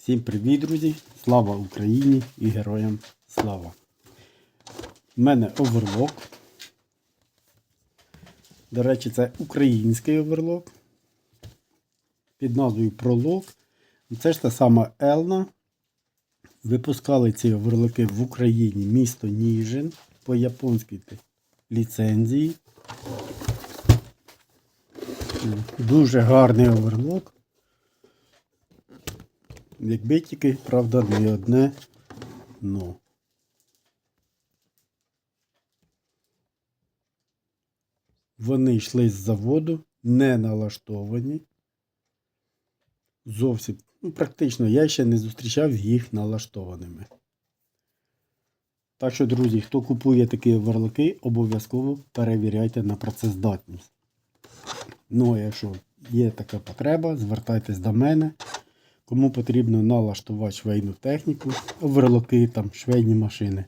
Всім привіт, друзі! Слава Україні і героям слава! У мене оверлок. До речі, це український оверлок під назвою Пролог. Це ж та сама Елна. Випускали ці оверлоки в Україні місто Ніжин по японській ліцензії. Дуже гарний оверлок. Якби тільки, правда, не одне но. Вони йшли з заводу, не налаштовані. Зовсім, ну, практично, я ще не зустрічав їх налаштованими. Так що, друзі, хто купує такі оверлоки, обов'язково перевіряйте на працездатність. Ну, а якщо є така потреба, звертайтесь до мене. Кому потрібно налаштувати швейну техніку, оверлоки, там, швейні машини,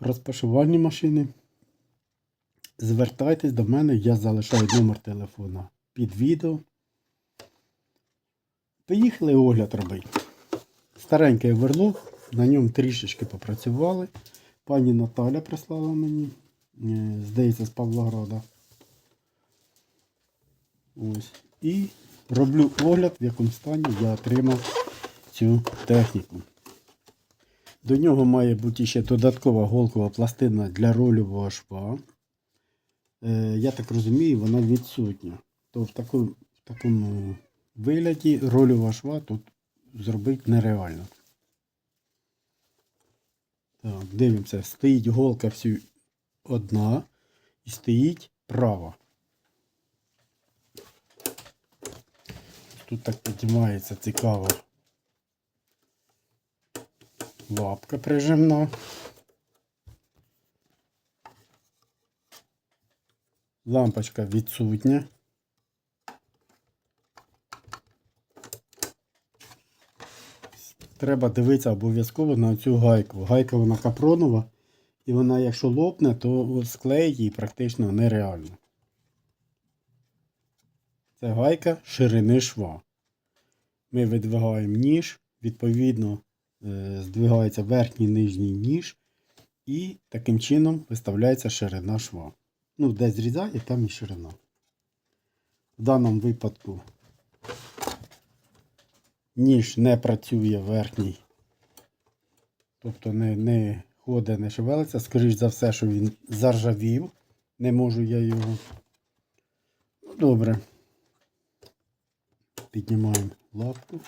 розпашувальні машини. Звертайтесь до мене, я залишаю номер телефона під відео. Поїхали огляд робити. Старенький оверлок, на ньому трішечки попрацювали. Пані Наталя прислала мені, е, здається, з Павлограда. Ось. І роблю огляд, в якому стані я отримав цю техніку. До нього має бути ще додаткова голкова пластина для рольового шва. Е, я так розумію, вона відсутня. То в такому, в такому вигляді рольова шва тут зробити нереально. Так, дивимося, стоїть голка всю одна і стоїть права. Тут так піднімається цікаво. Лапка прижимна. Лампочка відсутня. Треба дивитися обов'язково на цю гайку. Гайка вона капронова, і вона, якщо лопне, то склеїть її практично нереально. Це гайка ширини шва. Ми видвигаємо ніж, відповідно, е, здвигається верхній нижній ніж, і таким чином виставляється ширина шва. Ну, де зрізає, там і ширина. В даному випадку ніж не працює верхній. Тобто не, не ходить, не шевелиться. Скоріш за все, що він заржавів. Не можу я його. Ну, добре. Піднімаємо лапку.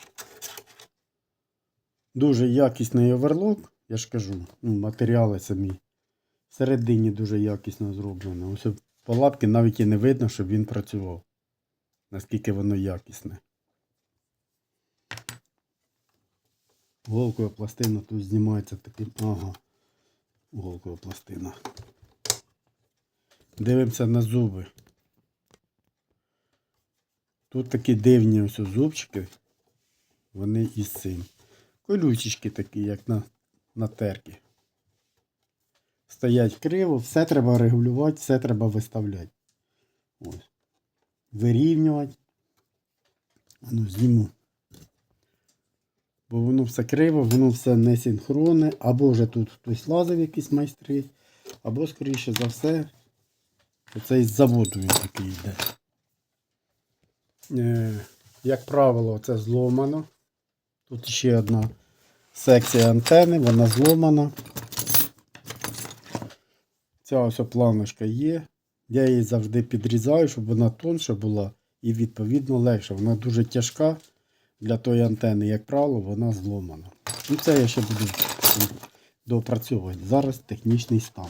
Дуже якісний оверлок, я ж кажу, ну, матеріали самі. Всередині дуже якісно зроблено. Ось по лапці навіть і не видно, щоб він працював. Наскільки воно якісне. Голкова пластина тут знімається таким. Ага. Голкова пластина. Дивимося на зуби. Тут такі дивні ось зубчики. Вони із цим. Колючечки такі, як на, на терки. Стоять криво, все треба регулювати, все треба виставляти. Ось. Вирівнювати. Ну, зніму. Бо воно все криво, воно все не синхронне, або вже тут хтось лазив якісь майстри, або, скоріше за все, це із заводу він такий йде. Е, як правило, це зломано. Тут ще одна секція антени, вона зломана. Ця ось планочка є. Я її завжди підрізаю, щоб вона тонша була і відповідно легша. Вона дуже тяжка для тої антени, як правило, вона зломана. Ну це я ще буду доопрацьовувати. Зараз технічний стан.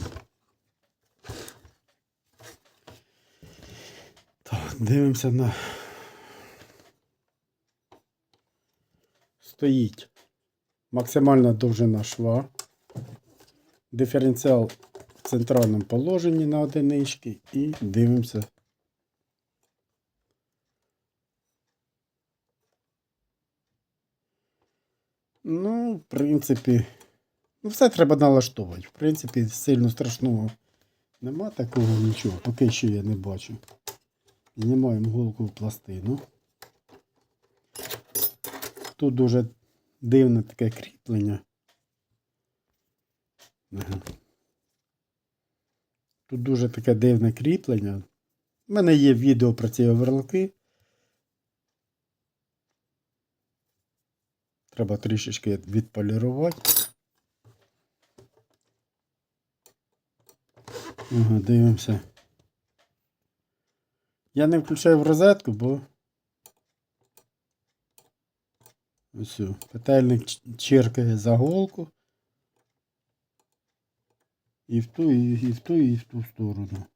Так, дивимося на. Стоїть максимальна довжина шва. Диференціал в центральному положенні на одинички і дивимося. Ну, в принципі, ну все треба налаштовувати. В принципі, сильно страшного нема такого нічого, поки що я не бачу. Знімаємо голку в пластину. Тут дуже дивне таке кріплення. Ага. Тут дуже таке дивне кріплення. У мене є відео про ці оверлоки. Треба трішечки відполірувати. Ага, дивимося. Я не включаю в розетку, бо. Ось. Петельник ч- чиркає за голку. І в ту, і, і в ту, і в ту сторону.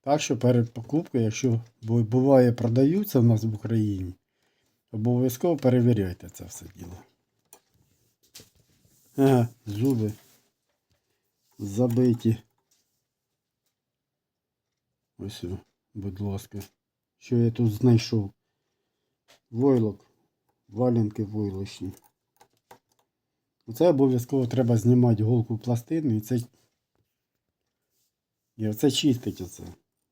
Так що перед покупкою, якщо буває продаються в нас в Україні, обов'язково перевіряйте це все діло. Ага, зуби забиті. Ось, будь ласка. Що я тут знайшов? Войлок. Валянки войлочні. Оце обов'язково треба знімати голку пластину і це. І оце чистить оце.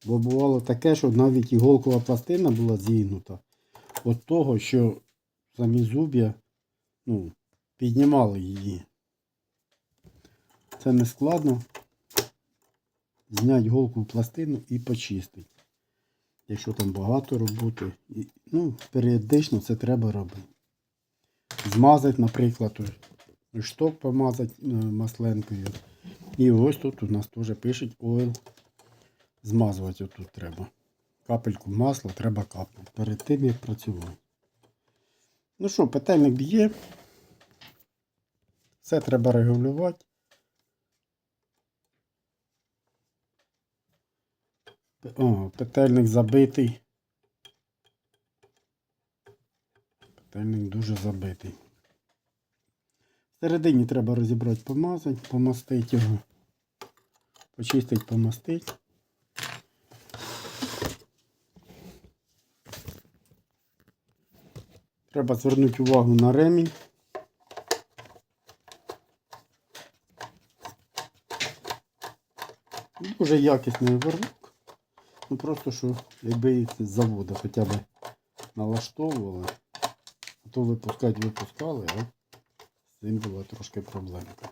Бо бувало таке, що навіть і голкова пластина була зігнута. От того, що самі зуб'я ну, піднімали її. Це не складно. Зняти голку пластину і почистити. Якщо там багато роботи. І, ну, періодично це треба робити. Змазати, наприклад, шток помазати е, масленкою. І ось тут у нас теж пишуть ойл. Змазувати отут треба. Капельку масла треба капнути перед тим, як працювати. Ну що, петельник б'є. Все треба регулювати. О, петельник забитий. Петельник дуже забитий. Всередині треба розібрати, помазати, помастити його. Почистити, помастити. Треба звернути увагу на ремінь. Дуже якісний оверлок. Ну просто що, якби їх з заводу хоча б налаштовували, а то випускати випускали, а з цим була трошки проблемка.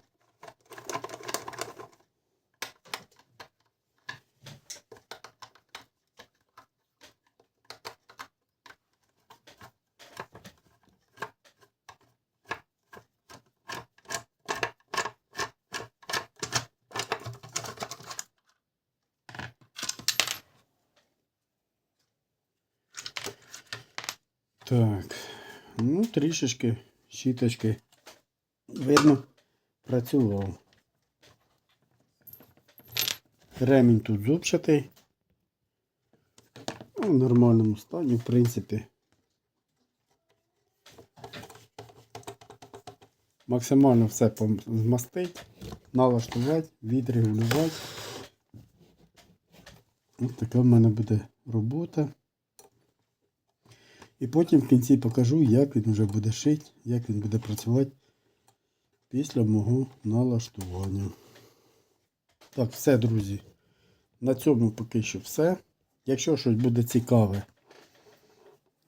Так, ну трішечки щіточки видно працював. Ремінь тут зубчатий. Ну, В нормальному стані, в принципі. Максимально все змастить, налаштувати, відрегулювати. Ось така в мене буде робота. І потім в кінці покажу, як він вже буде шити, як він буде працювати після мого налаштування. Так, все, друзі. На цьому поки що все. Якщо щось буде цікаве,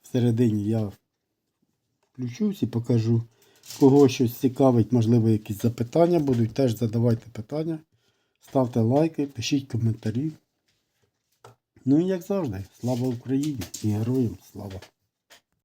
всередині я включусь і покажу. Кого щось цікавить, можливо, якісь запитання будуть, теж задавайте питання. Ставте лайки, пишіть коментарі. Ну і як завжди, слава Україні і героям слава!